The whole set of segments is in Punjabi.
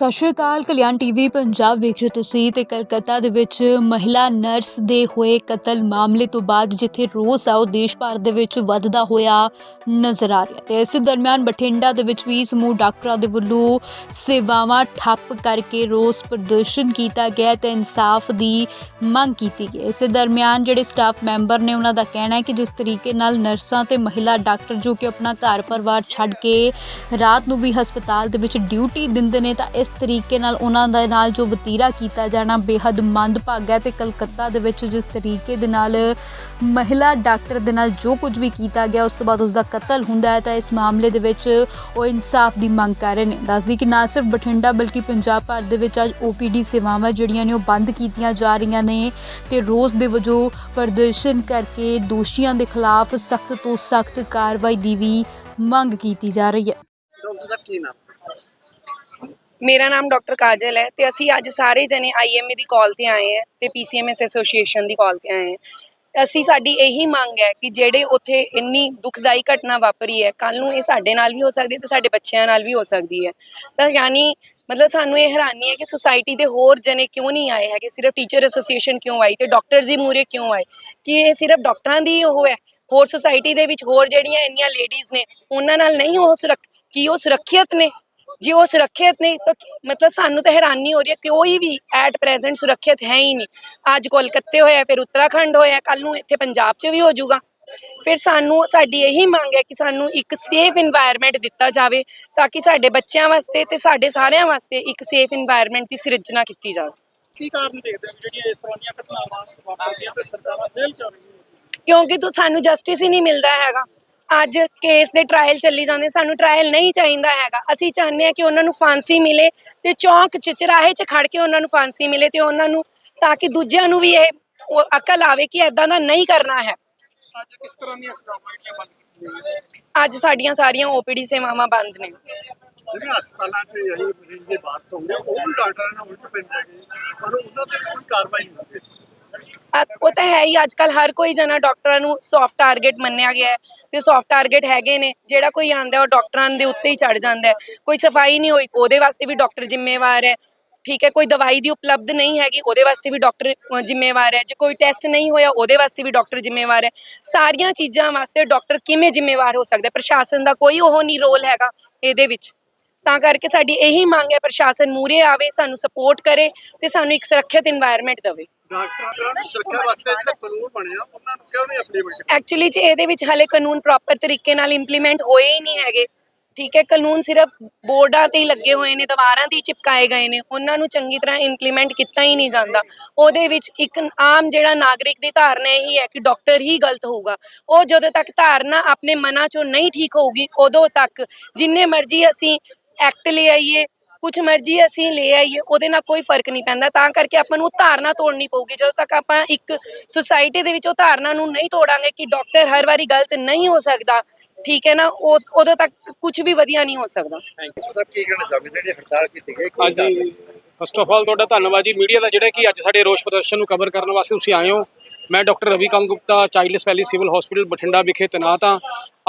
ਸਤਿ ਸ਼੍ਰੀ ਅਕਾਲ, ਕਲਿਆਣ ਟੀਵੀ ਪੰਜਾਬ ਵੇਖ ਰਹੇ ਹੋ ਤੁਸੀਂ ਤੇ ਕਲਕੱਤਾ ਦੇ ਵਿੱਚ ਮਹਿਲਾ ਨਰਸ ਦੇ ਹੋਏ ਕਤਲ ਮਾਮਲੇ ਤੋਂ ਬਾਅਦ ਜਿੱਥੇ ਰੋਸ ਆ, ਉਹ ਦੇਸ਼ ਭਰ ਦੇ ਵਿੱਚ ਵੱਧਦਾ ਹੋਇਆ ਨਜ਼ਰ ਆ ਰਿਹਾ ਤੇ ਇਸੇ ਦਰਮਿਆਨ ਬਠਿੰਡਾ ਦੇ ਵਿੱਚ ਵੀ ਸਮੂਹ ਡਾਕਟਰਾਂ ਦੇ ਵੱਲੋਂ ਸੇਵਾਵਾਂ ਠੱਪ ਕਰਕੇ ਰੋਸ ਪ੍ਰਦਰਸ਼ਨ ਕੀਤਾ ਗਿਆ ਤੇ ਇਨਸਾਫ ਦੀ ਮੰਗ ਕੀਤੀ ਗਈ ਇਸੇ ਦਰਮਿਆਨ ਜਿਹੜੇ ਸਟਾਫ ਮੈਂਬਰ ਨੇ, ਉਹਨਾਂ ਦਾ ਕਹਿਣਾ ਹੈ ਕਿ ਜਿਸ ਤਰੀਕੇ ਨਾਲ ਨਰਸਾਂ ਤੇ ਮਹਿਲਾ ਡਾਕਟਰ ਜੋ ਕਿ ਆਪਣਾ ਘਰ ਪਰਿਵਾਰ ਛੱਡ ਕੇ ਰਾਤ ਨੂੰ ਵੀ ਹਸਪਤਾਲ ਦੇ ਵਿੱਚ ਡਿਊਟੀ ਦਿੰਦੇ ਨੇ, ਤਾਂ ਇਸ ਤਰੀਕੇ ਨਾਲ ਉਹਨਾਂ ਦੇ ਨਾਲ ਜੋ ਵਤੀਰਾ ਕੀਤਾ ਜਾਣਾ ਬੇहद ਮੰਦਭਾਗਾ ਹੈ ਤੇ ਕਲਕੱਤਾ ਦੇ ਵਿੱਚ ਜਿਸ ਤਰੀਕੇ ਦੇ ਨਾਲ ਮਹਿਲਾ ਡਾਕਟਰ ਦੇ ਨਾਲ ਜੋ ਕੁਝ ਵੀ ਕੀਤਾ ਗਿਆ, ਉਸ ਤੋਂ ਬਾਅਦ ਉਸ ਦਾ ਕਤਲ ਹੁੰਦਾ ਹੈ, ਤਾਂ ਇਸ ਮਾਮਲੇ ਦੇ ਵਿੱਚ ਉਹ ਇਨਸਾਫ ਦੀ ਮੰਗ ਕਰ ਰਹੇ ਨੇ। ਦੱਸਦੀ ਕਿ ਨਾ ਸਿਰਫ ਬਠਿੰਡਾ ਬਲਕਿ ਪੰਜਾਬ ਭਰ ਦੇ ਵਿੱਚ ਅੱਜ OPD ਸੇਵਾਵਾਂ ਜਿਹੜੀਆਂ ਨੇ ਉਹ ਬੰਦ ਕੀਤੀਆਂ ਜਾ ਰਹੀਆਂ ਨੇ ਤੇ ਰੋਸ ਦੇ ਵਜੋਂ ਪ੍ਰਦਰਸ਼ਨ ਕਰਕੇ ਦੋਸ਼ੀਆਂ ਦੇ ਖਿਲਾਫ ਸਖਤ ਤੋਂ ਸਖਤ ਕਾਰਵਾਈ ਦੀ ਵੀ ਮੰਗ ਕੀਤੀ ਜਾ ਰਹੀ ਹੈ। ਮੇਰਾ ਨਾਮ ਡਾਕਟਰ ਕਾਜਲ ਹੈ ਤੇ ਅਸੀਂ ਅੱਜ ਸਾਰੇ ਜਣੇ ਆਈਐਮਏ ਦੀ ਕਾਲ ਤੇ ਆਏ ਹਾਂ ਤੇ ਪੀਸੀਐਮਐਸ ਐਸੋਸੀਏਸ਼ਨ ਦੀ ਕਾਲ ਤੇ ਆਏ ਹਾਂ। ਅਸੀਂ ਸਾਡੀ ਇਹੀ ਮੰਗ ਹੈ ਕਿ ਜਿਹੜੇ ਉੱਥੇ ਇੰਨੀ ਦੁਖਦਾਈ ਘਟਨਾ ਵਾਪਰੀ ਹੈ ਕੱਲ ਨੂੰ ਇਹ ਸਾਡੇ ਨਾਲ ਵੀ ਹੋ ਸਕਦੀ ਹੈ ਤੇ ਸਾਡੇ ਬੱਚਿਆਂ ਨਾਲ ਵੀ ਹੋ ਸਕਦੀ ਹੈ। ਤਾਂ ਯਾਨੀ ਮਤਲਬ ਸਾਨੂੰ ਇਹ ਹੈਰਾਨੀ ਹੈ ਕਿ ਸੁਸਾਇਟੀ ਦੇ ਹੋਰ ਜਣੇ ਕਿਉਂ ਨਹੀਂ ਆਏ ਹੈਗੇ? ਸਿਰਫ ਟੀਚਰ ਐਸੋਸੀਏਸ਼ਨ ਕਿਉਂ ਆਈ ਤੇ ਡਾਕਟਰ ਜੀ ਮੂਰੇ ਕਿਉਂ ਆਏ? ਕਿ ਇਹ ਸਿਰਫ ਡਾਕਟਰਾਂ ਦੀ ਉਹ ਹੈ? ਹੋਰ ਸੁਸਾਇਟੀ ਦੇ ਵਿੱਚ ਹੋਰ ਜਿਹੜੀਆਂ ਇੰਨੀਆਂ ਲੇਡੀਜ਼ ਨੇ, ਉਹਨਾਂ ਨਾਲ ਨਹੀਂ ਉਹ ਸੁਰੱਖ, ਕੀ ਉਹ ਸੁਰੱਖਿਅਤ ਨੇ? ਜੇ ਉਹ ਸੁਰੱਖਿਅਤ ਨਹੀਂ ਤਾਂ ਮਤਲਬ ਸਾਨੂੰ ਤਾਂ ਹੈਰਾਨੀ ਹੋ ਰਹੀ ਹੈ ਕਿ ਕੋਈ ਵੀ ਐਟ ਪ੍ਰੈਜ਼ੈਂਟ ਸੁਰੱਖਿਅਤ ਹੈ ਹੀ ਨਹੀਂ। ਅੱਜ ਕੋਲਕਾਤੇ ਹੋਇਆ ਫਿਰ ਉੱਤਰਾਖੰਡ ਹੋਇਆ ਕੱਲ ਨੂੰ ਇੱਥੇ ਪੰਜਾਬ 'ਚ ਵੀ ਹੋ ਜਾਊਗਾ। ਫਿਰ ਸਾਨੂੰ ਸਾਡੀ ਇਹੀ ਮੰਗ ਹੈ ਕਿ ਸਾਨੂੰ ਇੱਕ ਸੇਫ ਇਨਵਾਇਰਨਮੈਂਟ ਦਿੱਤਾ ਜਾਵੇ ਤਾਂ ਕਿ ਸਾਡੇ ਬੱਚਿਆਂ ਵਾਸਤੇ ਤੇ ਸਾਡੇ ਸਾਰਿਆਂ ਵਾਸਤੇ ਇੱਕ ਸੇਫ ਇਨਵਾਇਰਨਮੈਂਟ ਦੀ ਸਿਰਜਣਾ ਕੀਤੀ ਜਾਵੇ। ਕੀ ਕਾਰਨ ਦੇਖਦੇ ਹੋ ਜਿਹੜੀਆਂ ਇਸ ਤਰ੍ਹਾਂ ਦੀਆਂ ਘਟਨਾਵਾਂ ਵਾਪਰਦੀਆਂ ਤੇ ਸਰਕਾਰਾਂ ਫੇਲ ਕਿਉਂ ਰਹੀਆਂ ਕਿਉਂਕਿ ਤੂੰ ਸਾਨੂੰ ਜਸਟਿਸ ਹੀ ਨਹੀਂ ਮਿਲਦਾ ਹੈਗਾ। ਅੱਜ ਕੇਸ ਦੇ ਟ੍ਰਾਇਲ ਚੱਲੀ ਜਾਂਦੇ ਸਾਨੂੰ ਟ੍ਰਾਇਲ ਨਹੀਂ ਚਾਹੀਦਾ ਹੈਗਾ। ਅਸੀਂ ਚਾਹੁੰਦੇ ਹਾਂ ਕਿ ਉਹਨਾਂ ਨੂੰ ਫਾਂਸੀ ਮਿਲੇ ਤੇ ਚੌਂਕ ਚ ਚਰਾਹੇ 'ਚ ਖੜ ਕੇ ਉਹਨਾਂ ਨੂੰ ਫਾਂਸੀ ਮਿਲੇ ਤੇ ਉਹਨਾਂ ਨੂੰ ਤਾਂ ਕਿ ਦੂਜਿਆਂ ਨੂੰ ਵੀ ਇਹ ਉਹ ਅਕਲ ਆਵੇ ਕਿ ਐਦਾਂ ਦਾ ਨਹੀਂ ਕਰਨਾ ਹੈ। ਅੱਜ ਕਿਸ ਤਰ੍ਹਾਂ ਦੀਆਂ ਸੇਵਾਵਾਂ ਜਿਹੜੀਆਂ ਬੰਦ ਕੀਤੀਆਂ ਗਈਆਂ? ਅੱਜ ਸਾਡੀਆਂ ਸਾਰੀਆਂ ਓਪੀਡੀ ਸੇਵਾਵਾਂ ਬੰਦ ਨੇ। ਜਿਹੜੀਆਂ ਹਸਪਤਾਲਾਂ 'ਚ ਇਹੀ ਮਰੀਜ਼ ਦੇ ਬਾਤ ਹੁੰਦੇ ਉਹ ਵੀ ਡਾਕਟਰਾਂ ਨਾਲ ਉਲਟ ਪੈਂਦੇ ਹੈਗੇ ਪਰ ਉਹਨਾਂ ਤੇ ਕੋਈ ਕਾਰਵਾਈ ਨਹੀਂ ਹੁੰਦੀ। ਅ- ਉਹ ਤਾਂ ਹੈ ਹੀ ਅੱਜ ਕੱਲ ਹਰ ਕੋਈ ਜਣਾ ਡਾਕਟਰਾਂ ਨੂੰ ਸੌਫਟ ਟਾਰਗੇਟ ਮੰਨਿਆ ਗਿਆ ਹੈ ਤੇ ਸੌਫਟ ਟਾਰਗੇਟ ਹੈਗੇ ਨੇ ਜਿਹੜਾ ਕੋਈ ਆਂਦਾ ਉਹ ਡਾਕਟਰਾਂ ਦੇ ਉੱਤੇ ਹੀ ਚੜ ਜਾਂਦਾ ਹੈ। ਕੋਈ ਸਫ਼ਾਈ ਨਹੀਂ ਹੋਈ ਉਹਦੇ ਵਾਸਤੇ ਵੀ ਡਾਕਟਰ ਜ਼ਿੰਮੇਵਾਰ ਹੈ ਠੀਕ ਹੈ ਕੋਈ ਦਵਾਈ ਦੀ ਉਪਲਬਧ ਨਹੀਂ ਹੈਗੀ ਉਹਦੇ ਵਾਸਤੇ ਵੀ ਡਾਕਟਰ ਅ, ਜ਼ਿੰਮੇਵਾਰ ਹੈ। ਜੇ ਕੋਈ ਟੈਸਟ ਨਹੀਂ ਹੋਇਆ ਉਹਦੇ ਵਾਸਤੇ ਵੀ ਡਾਕਟਰ ਜ਼ਿੰਮੇਵਾਰ ਹੈ। ਸਾਰੀਆਂ ਚੀਜ਼ਾਂ ਵਾਸਤੇ ਡਾਕਟਰ ਕਿਵੇਂ ਜ਼ਿੰਮੇਵਾਰ ਹੋ ਸਕਦਾ ਹੈ? ਪ੍ਰਸ਼ਾਸਨ ਦਾ ਕੋਈ ਉਹ ਨਹੀਂ ਰੋਲ ਹੈਗਾ ਇਹਦੇ ਵਿੱਚ। ਤਾਂ ਕਰਕੇ ਸਾਡੀ ਇਹੀ ਮੰਗ ਹੈ ਪ੍ਰਸ਼ਾਸਨ ਮੂਰੇ ਆਵੇ ਸਾਨੂੰ ਸਪੋਰਟ ਕਰੇ ਤੇ ਸਾਨੂੰ ਇੱਕ ਸੁਰੱਖਿਅਤ ਇਨਵਾਇਰਨਮੈਂਟ ਦੇਵੇ। ਡਾਕਟਰਾਂ ਦੀ ਸੁਰੱਖਿਆ ਵਾਸਤੇ ਜਿਹੜਾ ਕਾਨੂੰਨ ਬਣਿਆ ਉਹਨਾਂ ਨੂੰ ਕਿਉਂ ਨਹੀਂ ਇੰਪਲੀਮੈਂਟ ਐਕਚੁਅਲੀ ਚ ਇਹਦੇ ਵਿੱਚ ਹਲੇ ਕਾਨੂੰਨ ਪ੍ਰੋਪਰ ਤਰੀਕੇ ਨਾਲ ਇੰਪਲੀਮੈਂਟ ਹੋਏ ਹੀ ਨਹੀਂ ਹੈਗੇ ਠੀਕ ਹੈ ਕਾਨੂੰਨ ਸਿਰਫ ਬੋਰਡਾਂ ਤੇ ਹੀ ਲੱਗੇ ਹੋਏ ਨੇ ਦੀਵਾਰਾਂ ਤੇ ਹੀ ਚਿਪਕਾਏ ਗਏ ਨੇ ਉਹਨਾਂ ਨੂੰ ਚੰਗੀ ਤਰ੍ਹਾਂ ਇੰਪਲੀਮੈਂਟ ਕੀਤਾ ਹੀ ਨਹੀਂ ਜਾਂਦਾ। ਉਹਦੇ ਵਿੱਚ ਇੱਕ ਆਮ ਜਿਹੜਾ ਨਾਗਰਿਕ ਦੀ ਧਾਰਨਾ ਇਹੀ ਹੈ ਕਿ ਡਾਕਟਰ ਹੀ ਗਲਤ ਹੋਊਗਾ। ਉਹ ਜਦੋਂ ਤੱਕ ਧਾਰਨਾ ਆਪਣੇ ਮਨਾਂ ਚੋਂ ਨਹੀਂ ਠੀਕ ਹੋਊਗੀ ਉਦੋਂ ਤੱਕ ਜਿੰਨੇ ਮਰਜ਼ੀ ਅਸੀਂ ਐਕਟ ਲੈ ਆਈਏ ਕੁਝ ਮਰਜ਼ੀ ਅਸੀਂ ਲੈ ਆਈਏ ਉਹਦੇ ਨਾਲ ਕੋਈ ਫ਼ਰਕ ਨਹੀਂ ਪੈਂਦਾ। ਤਾਂ ਕਰਕੇ ਆਪਾਂ ਨੂੰ ਉਹ ਧਾਰਨਾ ਤੋੜਨੀ ਪਊਗੀ। ਜਦੋਂ ਤੱਕ ਆਪਾਂ ਇੱਕ ਸੁਸਾਇਟੀ ਦੇ ਵਿੱਚ ਉਹ ਧਾਰਨਾ ਨੂੰ ਨਹੀਂ ਤੋੜਾਂਗੇ ਕਿ ਡਾਕਟਰ ਹਰ ਵਾਰੀ ਗਲਤ ਨਹੀਂ ਹੋ ਸਕਦਾ ਠੀਕ ਹੈ ਨਾ? ਉਹ ਉਦੋਂ ਤੱਕ ਕੁਝ ਵੀ ਵਧੀਆ ਨਹੀਂ ਹੋ ਸਕਦਾ। ਸਰ ਕੀ ਕਹਿਣਾ ਚਾਹੁੰਦੇ ਜਿਹੜੀ ਹੜਤਾਲ ਕੀਤੀ ਗਈ ਕੋਈ ਹਾਂਜੀ। ਫਸਟ ਆਫ ਆਲ ਤੁਹਾਡਾ ਧੰਨਵਾਦ ਜੀ। ਮੀਡੀਆ ਦਾ ਜਿਹੜਾ ਕਿ ਅੱਜ ਸਾਡੇ ਰੋਸ ਪ੍ਰਦਰਸ਼ਨ ਨੂੰ ਕਵਰ ਕਰਨ ਵਾਸਤੇ ਤੁਸੀਂ ਆਏ ਹੋ। ਮੈਂ ਡਾਕਟਰ ਰਵੀ ਕਾਂਤ ਗੁਪਤਾ ਚਾਈਲਡਸ ਵੈਲੀ ਸਿਵਲ ਹਸਪੀਟਲ ਬਠਿੰਡਾ ਵਿਖੇ ਤੈਨਾਤ ਹਾਂ।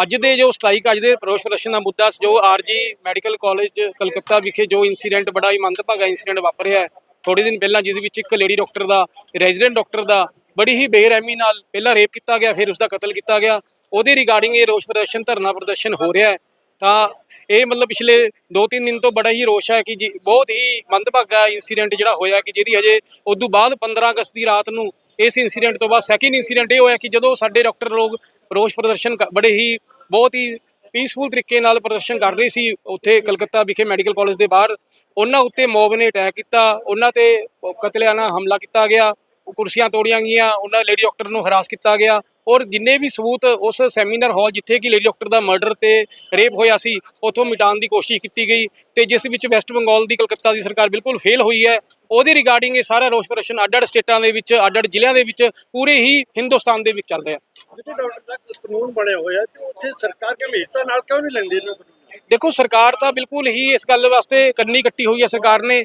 ਅੱਜ ਦੇ ਜੋ ਸਟ੍ਰਾਈਕ ਅੱਜ ਦੇ ਰੋਸ ਪ੍ਰਦਰਸ਼ਨ ਦਾ ਮੁੱਦਾ ਜੋ ਆਰਜੀ ਮੈਡੀਕਲ ਕਾਲਜ ਕਲਕੱਤਾ ਵਿਖੇ ਜੋ ਇਨਸੀਡੈਂਟ ਬੜਾ ਹੀ ਮੰਦਭਾਗਾ ਇਨਸੀਡੈਂਟ ਵਾਪਰਿਆ ਹੈ। ਥੋੜੇ ਦਿਨ ਪਹਿਲਾਂ ਜਿਹਦੇ ਵਿੱਚ ਇੱਕ ਲੇਡੀ ਡਾਕਟਰ ਦਾ ਰੈਜ਼ੀਡੈਂਟ ਡਾਕਟਰ ਦਾ, ਬੜੀ ਹੀ ਬੇਰਹਿਮੀ ਨਾਲ ਪਹਿਲਾਂ ਰੇਪ ਕੀਤਾ ਗਿਆ, ਫਿਰ ਉਸ ਦਾ ਕਤਲ ਕੀਤਾ ਗਿਆ। ਉਹਦੇ ਰਿਗਾਰਡਿੰਗ ਇਹ ਰੋਸ ਪ੍ਰਦਰਸ਼ਨ, ਧਰਨਾ ਪ੍ਰਦਰਸ਼ਨ ਹੋ ਰਿਹਾ ਹੈ। ਤਾਂ ਇਹ ਮਤਲਬ ਪਿਛਲੇ 2-3 ਦਿਨ ਤੋਂ ਬੜਾ ਹੀ ਰੋਸ਼ ਹੈ ਕਿ ਜੀ, ਬਹੁਤ ਹੀ ਮੰਦਭਾਗਾ ਇਨਸੀਡੈਂਟ ਜਿਹੜਾ ਹੋਇਆ ਕਿ ਜਿਹਦੀ ਹਜੇ ਤੋਂ ਬਾਅਦ 15 ਅਗਸਤ ਦੀ ਰਾਤ ਨੂੰ ਇਸ ਇਨਸੀਡੈਂਟ ਤੋਂ ਬਾਅਦ ਸੈਕਿੰਡ ਇਨਸੀਡੈਂਟ ਇਹ ਹੋਇਆ ਕਿ ਜਦੋਂ ਸਾਡੇ ਡਾਕਟਰ ਲੋਕ ਰੋਸ਼ ਪ੍ਰਦਰਸ਼ਨ ਕ- ਬੜੇ ਹੀ ਬਹੁਤ ਹੀ ਪੀਸਫੁਲ ਤਰੀਕੇ ਨਾਲ ਪ੍ਰਦਰਸ਼ਨ ਕਰ ਰਹੇ ਸੀ ਉੱਥੇ ਕਲਕੱਤਾ ਵਿਖੇ ਮੈਡੀਕਲ ਕਾਲਜ ਦੇ ਬਾਹਰ। ਉਹਨਾਂ ਉੱਤੇ ਮੌਬ ਨੇ ਅਟੈਕ ਕੀਤਾ, ਉਹਨਾਂ ਤੇ ਕਤਲੇਆਨਾ ਹਮਲਾ ਕੀਤਾ ਗਿਆ, ਕੁਰਸੀਆਂ ਤੋੜੀਆਂ ਗਈਆਂ, ਉਹਨਾਂ ਲੇਡੀ ਡਾਕਟਰ ਨੂੰ ਹਰਾਸ ਕੀਤਾ ਗਿਆ। ਔਰ ਜਿੰਨੇ ਵੀ ਸਬੂਤ ਉਸ ਸੈਮੀਨਾਰ ਹਾਲ ਜਿੱਥੇ ਕਿ ਲੇਡੀ ਡਾਕਟਰ ਦਾ ਮਰਡਰ ਤੇ ਰੇਪ ਹੋਇਆ ਸੀ ਉਥੋਂ ਮਿਟਾਉਣ ਦੀ ਕੋਸ਼ਿਸ਼ ਕੀਤੀ ਗਈ ਤੇ ਜਿਸ ਵਿੱਚ ਵੈਸਟ ਬੰਗਾਲ ਦੀ ਕਲਕੱਤਾ ਦੀ ਸਰਕਾਰ ਬਿਲਕੁਲ ਫੇਲ ਹੋਈ ਹੈ। ਉਹਦੇ ਰਿਗਾਰਡਿੰਗ ਇਹ ਸਾਰਾ ਰੋਸ ਪ੍ਰਦਰਸ਼ਨ ਅੱਡ-ਅੱਡ ਸਟੇਟਾਂ ਦੇ ਵਿੱਚ ਅੱਡ-ਅੱਡ ਜ਼ਿਲ੍ਹਿਆਂ ਦੇ ਵਿੱਚ ਪੂਰੇ ਹੀ ਹਿੰਦੁਸਤਾਨ ਦੇ ਵਿੱਚ ਚੱਲ ਰਿਹਾ। ਜਿੱਥੇ ਡਾਕਟਰ ਦਾ ਕਾਨੂੰਨ ਬਣਿਆ ਹੋਇਆ ਤੇ ਉੱਥੇ ਸਰਕਾਰ ਗੰਭੀਰਤਾ ਨਾਲ ਕਿਉਂ ਨਹੀਂ ਲੈਂਦੀ ਦੇਖੋ ਸਰਕਾਰ ਤਾਂ ਬਿਲਕੁਲ ਹੀ ਇਸ ਗੱਲ ਵਾਸਤੇ ਕੰਨੀ ਕੱਟੀ ਹੋਈ ਹੈ ਸਰਕਾਰ ਨੇ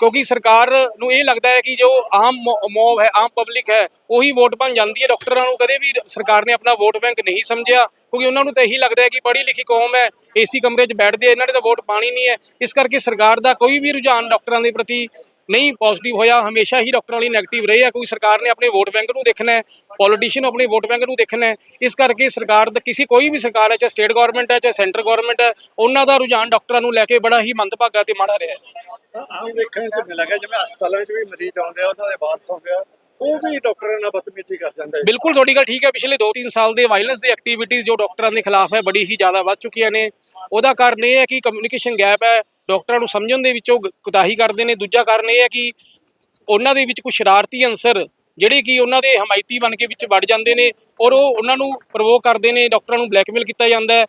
ਕਿਉਂਕਿ ਸਰਕਾਰ ਨੂੰ ਇਹ ਲੱਗਦਾ ਹੈ ਕਿ ਜੋ ਆਮ ਮੋਬ ਹੈ ਆਮ ਪਬਲਿਕ ਹੈ ਉਹੀ ਵੋਟ ਬਣ ਜਾਂਦੀ ਹੈ। ਡਾਕਟਰਾਂ ਨੂੰ ਕਦੇ ਵੀ ਸਰਕਾਰ ਨੇ ਆਪਣਾ ਵੋਟ ਬੈਂਕ ਨਹੀਂ ਸਮਝਿਆ, ਕਿਉਂਕਿ ਉਹਨਾਂ ਨੂੰ ਤਾਂ ਇਹੀ ਲੱਗਦਾ ਹੈ ਕਿ ਪੜ੍ਹੀ ਲਿਖੀ ਕੌਮ ਹੈ, ਏਸੀ ਕਮਰੇ 'ਚ ਬੈਠਦੇ ਇਹਨਾਂ ਨੇ ਤਾਂ ਵੋਟ ਪਾਣੀ ਨਹੀਂ ਹੈ। ਇਸ ਕਰਕੇ ਸਰਕਾਰ ਦਾ ਕੋਈ ਵੀ ਰੁਝਾਨ ਡਾਕਟਰਾਂ ਦੇ ਪ੍ਰਤੀ ਨਹੀਂ ਪੋਜ਼ਿਟਿਵ ਹੋਇਆ। ਹਮੇਸ਼ਾ ਹੀ ਡਾਕਟਰਾਂ ਲਈ ਨੈਗੇਟਿਵ ਰਹੇ ਆ। ਕੋਈ ਸਰਕਾਰ ਨੇ ਆਪਣੇ ਵੋਟ ਬੈਂਕ ਨੂੰ ਦੇਖਣਾ ਹੈ ਪੋਲੀਟੀਸ਼ੀਅਨ ਆਪਣੇ ਵੋਟ ਬੈਂਕ ਨੂੰ ਦੇਖਣਾ ਹੈ। ਇਸ ਕਰਕੇ ਸਰਕਾਰ ਦਾ ਕਿਸੇ ਕੋਈ ਵੀ ਸਰਕਾਰ ਹੈ, ਚਾਹੇ ਸਟੇਟ ਗਵਰਨਮੈਂਟ ਹੈ, ਚਾਹੇ ਸੈਂਟਰ ਗਵਰਨਮੈਂਟ ਹੈ, ਉਹਨਾਂ ਦਾ ਰੁਝਾਨ ਡਾਕਟਰਾਂ ਨੂੰ ਲੈ ਕੇ ਬੜਾ ਹੀ ਮੰਦਭਾਗਾ ਤੇ ਮਾੜਾ ਰਿਹਾ ਹੈ। ਆਮ ਦੇਖਣ ਚ ਮਿਲ ਜਿਵੇਂ ਹਸਪਤਾਲਾਂ 'ਚ ਵੀ ਮਰੀਜ਼ ਆਉਂਦੇ ਆ, ਉਹਨਾਂ ਦੇ ਵਾਰਸ ਆਉਂਦੇ ਆ ਉਹ ਵੀ ਡਾਕਟਰਾਂ ਨਾਲ ਬਦਤਮੀਜ਼ੀ ਕਰ ਜਾਂਦੇ ਆ ਬਿਲਕੁਲ ਤੁਹਾਡੀ ਗੱਲ ਠੀਕ ਹੈ। ਪਿਛਲੇ 2-3 ਸਾਲ ਦੇ ਵਾਇਲੈਂਸ ਦੀ ਐਕਟੀਵਿਟੀਜ਼ ਜੋ ਡਾਕਟਰਾਂ ਦੇ ਖਿਲਾਫ ਹੈ, ਬੜੀ ਹੀ ਜ਼ਿਆਦਾ ਵੱਧ ਚੁੱਕੀਆਂ ਨੇ। ਉਹਦਾ ਕਾਰਨ ਇਹ ਹੈ ਕਿ ਕਮਿਊਨੀਕੇਸ਼ਨ ਗੈਪ ਹੈ। ਡਾਕਟਰਾਂ ਨੂੰ ਸਮਝਣ ਦੇ ਵਿੱਚ ਉਹ ਗ- ਕੁਤਾਹੀ ਕਰਦੇ ਨੇ। ਦੂਜਾ ਕਾਰਨ ਇਹ ਹੈ ਕਿ ਉਹਨਾਂ ਦੇ ਵਿੱਚ ਕੁਝ ਸ਼ਰਾਰਤੀ ਅੰਸਰ ਜਿਹੜੇ ਕਿ ਉਹਨਾਂ ਦੇ ਹਮਾਇਤੀ ਬਣ ਕੇ ਵਿੱਚ ਵੜ ਜਾਂਦੇ ਨੇ ਔਰ ਉਹ ਉਹਨਾਂ ਨੂੰ ਪ੍ਰਵੋਕ ਕਰਦੇ ਨੇ। ਡਾਕਟਰਾਂ ਨੂੰ ਬਲੈਕਮੇਲ ਕੀਤਾ ਜਾਂਦਾ ਹੈ।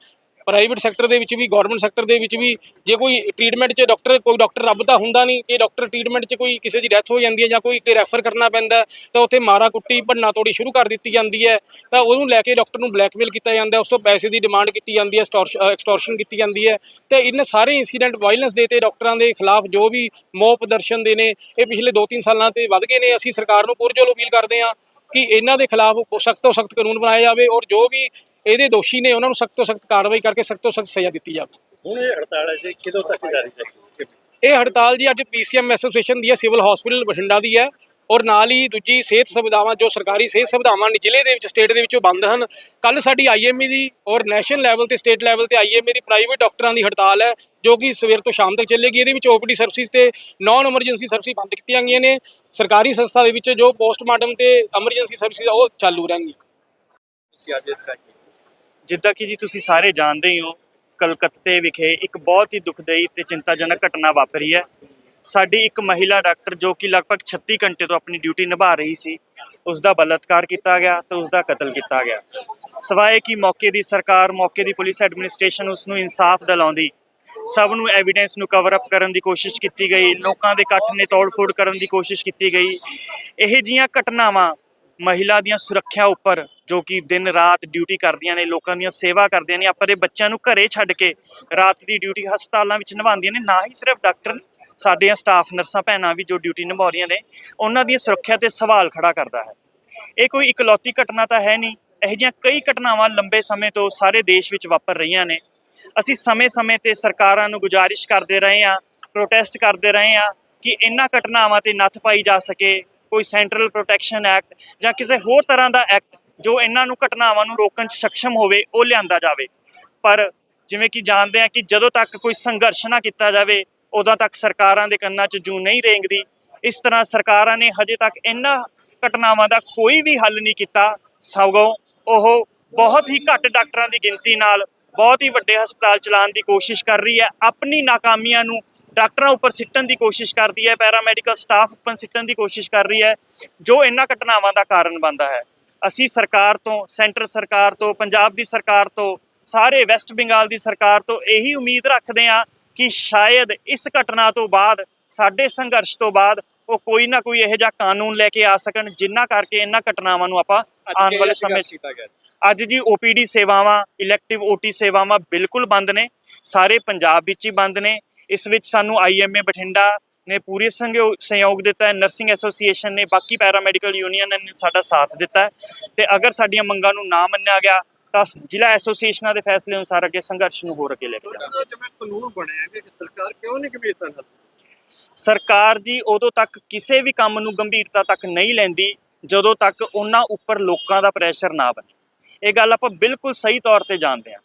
ਪ੍ਰਾਈਵੇਟ ਸੈਕਟਰ ਦੇ ਵਿੱਚ ਵੀ ਗਵਰਨਮੈਂਟ ਸੈਕਟਰ ਦੇ ਵਿੱਚ ਵੀ ਜੇ ਕੋਈ ਟ੍ਰੀਟਮੈਂਟ 'ਚ ਡਾਕਟਰ ਕੋਈ ਡਾਕਟਰ ਰੱਬ ਤਾਂ ਹੁੰਦਾ ਨਹੀਂ ਕਿ ਡਾਕਟਰ ਟ੍ਰੀਟਮੈਂਟ 'ਚ ਕੋਈ ਕਿਸੇ ਦੀ ਡੈਥ ਹੋ ਜਾਂਦੀ ਹੈ ਜਾਂ ਕੋਈ ਰੈਫਰ ਕਰਨਾ ਪੈਂਦਾ ਤਾਂ ਉੱਥੇ ਮਾਰਾ ਕੁੱਟੀ, ਭੰਨਾ ਤੋੜੀ ਸ਼ੁਰੂ ਕਰ ਦਿੱਤੀ ਜਾਂਦੀ ਹੈ। ਤਾਂ ਉਹਨੂੰ ਲੈ ਕੇ ਡਾਕਟਰ ਨੂੰ ਬਲੈਕਮੇਲ ਕੀਤਾ ਜਾਂਦਾ ਉਸ ਤੋਂ ਪੈਸੇ ਦੀ ਡਿਮਾਂਡ ਕੀਤੀ ਜਾਂਦੀ ਹੈ ਐਕਸਟੋਰਸ਼ਨ ਕੀਤੀ ਜਾਂਦੀ ਹੈ। ਤੇ ਇਹਨਾਂ ਸਾਰੇ ਇਨਸੀਡੈਂਟ ਵਾਇਲੈਂਸ ਦੇ ਤੇ ਡਾਕਟਰਾਂ ਦੇ ਖਿਲਾਫ ਜੋ ਵੀ ਮੋਹ ਪ੍ਰਦਰਸ਼ਨ ਦੇ ਨੇ, ਇਹ ਪਿਛਲੇ 2-3 ਸਾਲਾਂ ਤੇ ਵੱਧ ਗਏ ਨੇ। ਅਸੀਂ ਸਰਕਾਰ ਨੂੰ ਪੁਰਜੋਲ ਅਪੀਲ ਕਰਦੇ ਹਾਂ ਕਿ ਇਹਨਾਂ ਦੇ ਖਿਲਾਫ ਸਖਤ ਤੋਂ ਸਖਤ ਕਾਨੂੰਨ ਬਣਾਇਆ ਜਾਵੇ ਔਰ ਜੋ ਵੀ ਇਹਦੇ ਦੋਸ਼ੀ ਨੇ ਉਹਨਾਂ ਨੂੰ ਸਖਤ ਤੋਂ ਸਖਤ ਕਾਰਵਾਈ ਕਰਕੇ ਸਖਤ ਤੋਂ ਸਖਤ ਸਜ਼ਾ ਦਿੱਤੀ ਜਾਵੇ। ਹੁਣ ਇਹ ਹੜਤਾਲ ਹੈ ਜੀ ਕਿਦੋਂ ਤੱਕ ਜਾਰੀ ਰਹੇਗੀ? ਇਹ ਹੜਤਾਲ ਜੀ ਅੱਜ ਪੀਸੀਐਮ ਐਸੋਸੀਏਸ਼ਨ ਦੀ ਹੈ ਸਿਵਲ ਹਸਪੀਟਲ ਬਠਿੰਡਾ ਦੀ ਹੈ ਔਰ ਨਾਲ ਹੀ ਦੂਜੀ ਸਿਹਤ ਸੁਵਿਧਾਵਾਂ ਜੋ ਸਰਕਾਰੀ ਸਿਹਤ ਸੁਵਿਧਾਵਾਂ ਨੇ ਜ਼ਿਲ੍ਹੇ ਦੇ ਵਿੱਚ ਸਟੇਟ ਦੇ ਵਿੱਚੋਂ ਬੰਦ ਹਨ। ਕੱਲ ਸਾਡੀ ਆਈਐਮਈ ਦੀ ਔਰ ਨੈਸ਼ਨਲ ਲੈਵਲ ਤੇ ਸਟੇਟ ਲੈਵਲ ਤੇ ਆਈਐਮਈ ਦੀ ਪ੍ਰਾਈਵੇਟ ਡਾਕਟਰਾਂ ਦੀ ਹੜਤਾਲ ਹੈ ਜੋ ਕਿ ਸਵੇਰ ਤੋਂ ਸ਼ਾਮ ਤੱਕ ਚੱਲੇਗੀ। ਇਹਦੇ ਵਿੱਚ ਓਪੀਡੀ ਸਰਵਿਸ ਤੇ ਨਾਨ ਐਮਰਜੈਂਸੀ ਸਰਵਿਸ ਬੰਦ ਕੀਤੀਆਂ ਗਈਆਂ ਨੇ। ਸਰਕਾਰੀ ਸੰਸਥਾ ਦੇ ਵਿੱਚ ਜੋ ਪੋਸਟਮਾਰਟਮ ਤੇ ਐਮਰਜੈਂਸੀ ਸਰਵਿਸ ਉਹ ਚਾਲੂ ਰਹਿਣਗੀਆਂ। ਜਿੱਦਾਂ ਕਿ ਜੀ ਤੁਸੀਂ ਸਾਰੇ ਜਾਣਦੇ ਹੀ ਹੋ, ਕਲਕੱਤੇ ਵਿਖੇ ਇੱਕ ਬਹੁਤ ਹੀ ਦੁਖਦਾਈ ਤੇ ਚਿੰਤਾਜਨਕ ਘਟਨਾ ਵਾਪਰੀ ਹੈ। ਸਾਡੀ ਇੱਕ ਮਹਿਲਾ ਡਾਕਟਰ ਜੋ ਕਿ ਲਗਭਗ 36 ਘੰਟੇ ਤੋਂ ਆਪਣੀ ਡਿਊਟੀ ਨਿਭਾ ਰਹੀ ਸੀ ਉਸ ਦਾ ਬਲਾਤਕਾਰ ਕੀਤਾ ਗਿਆ ਤੇ ਉਸ ਦਾ ਕਤਲ ਕੀਤਾ ਗਿਆ। ਸਵਾਏ ਕਿ ਮੌਕੇ ਦੀ ਸਰਕਾਰ, ਮੌਕੇ ਦੀ ਪੁਲਿਸ ਐਡਮਿਨਿਸਟ੍ਰੇਸ਼ਨ ਉਸ ਨੂੰ ਇਨਸਾਫ ਦਿਲਾਉਂਦੀ। ਸਭ ਨੂੰ ਐਵੀਡੈਂਸ ਨੂੰ ਕਵਰ ਅਪ ਕਰਨ ਦੀ ਕੋਸ਼ਿਸ਼ ਕੀਤੀ ਗਈ, ਲੋਕਾਂ ਦੇ ਇਕੱਠ ਨੇ ਤੋੜ-ਫੋੜ ਕਰਨ ਦੀ ਕੋਸ਼ਿਸ਼ ਕੀਤੀ ਗਈ। ਇਹ ਜੀਆਂ ਘਟਨਾਵਾਂ ਮਹਿਲਾ ਦੀਆਂ ਸੁਰੱਖਿਆ ਉੱਪਰ ਜੋ ਕਿ ਦਿਨ ਰਾਤ ਡਿਊਟੀ ਕਰਦੀਆਂ ਨੇ, ਲੋਕਾਂ ਦੀਆਂ ਸੇਵਾ ਕਰਦੀਆਂ ਨੇ ਆਪਣੇ ਬੱਚਿਆਂ ਨੂੰ ਘਰੇ ਛੱਡ ਕੇ ਰਾਤ ਦੀ ਡਿਊਟੀ ਹਸਪਤਾਲਾਂ ਵਿੱਚ ਨਿਭਾਉਂਦੀਆਂ ਨੇ, ਨਾ ਹੀ ਸਿਰਫ ਡਾਕਟਰ ਸਾਡੀਆਂ ਸਟਾਫ ਨਰਸਾਂ ਭੈਣਾਂ ਵੀ ਜੋ ਡਿਊਟੀ ਨਿਭਾ ਰਹੀਆਂ ਨੇ, ਉਹਨਾਂ ਦੀਆਂ ਸੁਰੱਖਿਆ ਤੇ ਸਵਾਲ ਖੜਾ ਕਰਦਾ ਹੈ। ਇਹ ਕੋਈ ਇਕਲੌਤੀ ਘਟਨਾ ਤਾਂ ਹੈ ਨਹੀਂ, ਇਹੋ ਜਿਹੀਆਂ ਕਈ ਘਟਨਾਵਾਂ ਲੰਬੇ ਸਮੇਂ ਤੋਂ ਸਾਰੇ ਦੇਸ਼ ਵਿੱਚ ਵਾਪਰ ਰਹੀਆਂ ਨੇ। ਅਸੀਂ ਸਮੇਂ-ਸਮੇਂ ਤੇ ਸਰਕਾਰਾਂ ਨੂੰ ਗੁਜ਼ਾਰਿਸ਼ ਕਰਦੇ ਰਹੇ ਹਾਂ ਪ੍ਰੋਟੈਸਟ ਕਰਦੇ ਰਹੇ ਹਾਂ ਕਿ ਇਹਨਾਂ ਘਟਨਾਵਾਂ ਤੇ ਨੱਥ ਪਾਈ ਜਾ ਸਕੇ, ਕੋਈ ਸੈਂਟਰਲ ਪ੍ਰੋਟੈਕਸ਼ਨ ਐਕਟ ਜਾਂ ਕਿਸੇ ਹੋਰ ਤਰ੍ਹਾਂ ਦਾ ਐਕਟ ਜੋ ਇਹਨਾਂ ਨੂੰ ਘਟਨਾਵਾਂ ਨੂੰ ਰੋਕਣ 'ਚ ਸક્ષਮ ਹੋਵੇ, ਉਹ ਲਿਆਂਦਾ ਜਾਵੇ। ਪਰ ਜਿਵੇਂ ਕਿ ਜਾਣਦੇ ਆ ਕਿ ਜਦੋਂ ਤੱਕ ਕੋਈ ਸੰਘਰਸ਼ ਨਾ ਕੀਤਾ ਜਾਵੇ, ਉਦੋਂ ਤੱਕ ਸਰਕਾਰਾਂ ਦੇ ਕੰਨਾਂ 'ਚ ਜੂ ਨਹੀਂ ਰੇਂਗਦੀ। ਇਸ ਤਰ੍ਹਾਂ ਸਰਕਾਰਾਂ ਨੇ ਹਜੇ ਤੱਕ ਇਹਨਾਂ ਘਟਨਾਵਾਂ ਦਾ ਕੋਈ ਵੀ ਹੱਲ ਨਹੀਂ ਕੀਤਾ। ਸਗੋਂ ਉਹ ਬਹੁਤ ਹੀ ਘੱਟ ਡਾਕਟਰਾਂ ਦੀ ਗਿਣਤੀ ਨਾਲ ਬਹੁਤ ਹੀ ਵੱਡੇ ਹਸਪਤਾਲ ਚਲਾਉਣ ਦੀ ਕੋਸ਼ਿਸ਼ ਕਰ ਰਹੀ ਹੈ। ਆਪਣੀ ਨਾਕਾਮੀਆਂ ਨੂੰ ਡਾਕਟਰਾਂ ਉੱਪਰ ਸਿੱਟਣ ਦੀ ਕੋਸ਼ਿਸ਼ ਕਰਦੀ ਹੈ, ਪੈਰਾਮੈਡੀਕਲ ਸਟਾਫ ਉੱਪਰ ਸਿੱਟਣ ਦੀ ਕੋਸ਼ਿਸ਼ ਕਰ ਰਹੀ ਹੈ, ਜੋ ਇਹਨਾਂ ਘਟਨਾਵਾਂ ਦਾ ਕਾਰਨ ਬਣਦਾ ਹੈ। ਅਸੀਂ ਸਰਕਾਰ ਤੋਂ ਸੈਂਟਰ ਸਰਕਾਰ ਤੋਂ ਪੰਜਾਬ ਦੀ ਸਰਕਾਰ ਤੋਂ ਸਾਰੇ ਵੈਸਟ ਬੰਗਾਲ ਦੀ ਸਰਕਾਰ ਤੋਂ ਇਹੀ ਉਮੀਦ ਰੱਖਦੇ ਹਾਂ ਕਿ ਸ਼ਾਇਦ ਇਸ ਘਟਨਾ ਤੋਂ ਬਾਅਦ ਸਾਡੇ ਸੰਘਰਸ਼ ਤੋਂ ਬਾਅਦ ਉਹ ਕੋਈ ਨਾ ਕੋਈ ਇਹੋ ਜਿਹਾ ਕਾਨੂੰਨ ਲੈ ਕੇ ਆ ਸਕਣ ਜਿੰਨਾ ਕਰਕੇ ਇਹਨਾਂ ਘਟਨਾਵਾਂ ਨੂੰ ਆਪਾਂ ਆਉਣ ਵਾਲੇ ਸਮੇਂ 'ਚ ਅੱਜ ਜੀ OPD ਸੇਵਾਵਾਂ ਇਲੈਕਟਿਵ OT ਸੇਵਾਵਾਂ ਬਿਲਕੁਲ ਬੰਦ ਨੇ ਸਾਰੇ ਪੰਜਾਬ ਵਿੱਚ ਹੀ ਬੰਦ ਨੇ ਇਸ ਵਿੱਚ ਸਾਨੂੰ IMA ਬਠਿੰਡਾ ਨੇ ਪੂਰੇ ਸਹਿਯੋਗ ਦਿੱਤਾ ਹੈ ਨਰਸਿੰਗ ਐਸੋਸੀਏਸ਼ਨ ਨੇ ਬਾਕੀ ਪੈਰਾਮੈਡੀਕਲ ਯੂਨੀਅਨ ਨੇ ਸਾਡਾ ਸਾਥ ਦਿੱਤਾ ਹੈ। ਤੇ ਅਗਰ ਸਾਡੀਆਂ ਮੰਗਾਂ ਨੂੰ ਨਾ ਮੰਨਿਆ ਗਿਆ ਤਾਂ ਜ਼ਿਲ੍ਹਾ ਐਸੋਸੀਏਸ਼ਨਾਂ ਦੇ ਫੈਸਲੇ ਅਨੁਸਾਰ ਅੱਗੇ ਸੰਘਰਸ਼ ਨੂੰ ਹੋਰ ਅੱਗੇ ਲੈ ਕੇ ਜਾਵਾਂਗੇ। ਉਹਨਾਂ ਦਾ ਜਿਵੇਂ ਕਾਨੂੰਨ ਬਣਿਆ ਕਿ ਸਰਕਾਰ ਕਿਉਂ ਨਹੀਂ ਗੰਭੀਰਤਾ ਨਾਲ? ਸਰਕਾਰ ਜੀ ਉਦੋਂ ਤੱਕ ਕਿਸੇ ਵੀ ਕੰਮ ਨੂੰ ਗੰਭੀਰਤਾ ਤੱਕ ਨਹੀਂ ਲੈਂਦੀ ਜਦੋਂ ਤੱਕ ਉਹਨਾਂ ਉੱਪਰ ਲੋਕਾਂ ਦਾ ਪ੍ਰੈਸ਼ਰ ਨਾ ਬਣੇ। ਇਹ ਗੱਲ ਆਪਾਂ ਬਿਲਕੁਲ ਸਹੀ ਤੌਰ ਤੇ ਜਾਣਦੇ ਹਾਂ।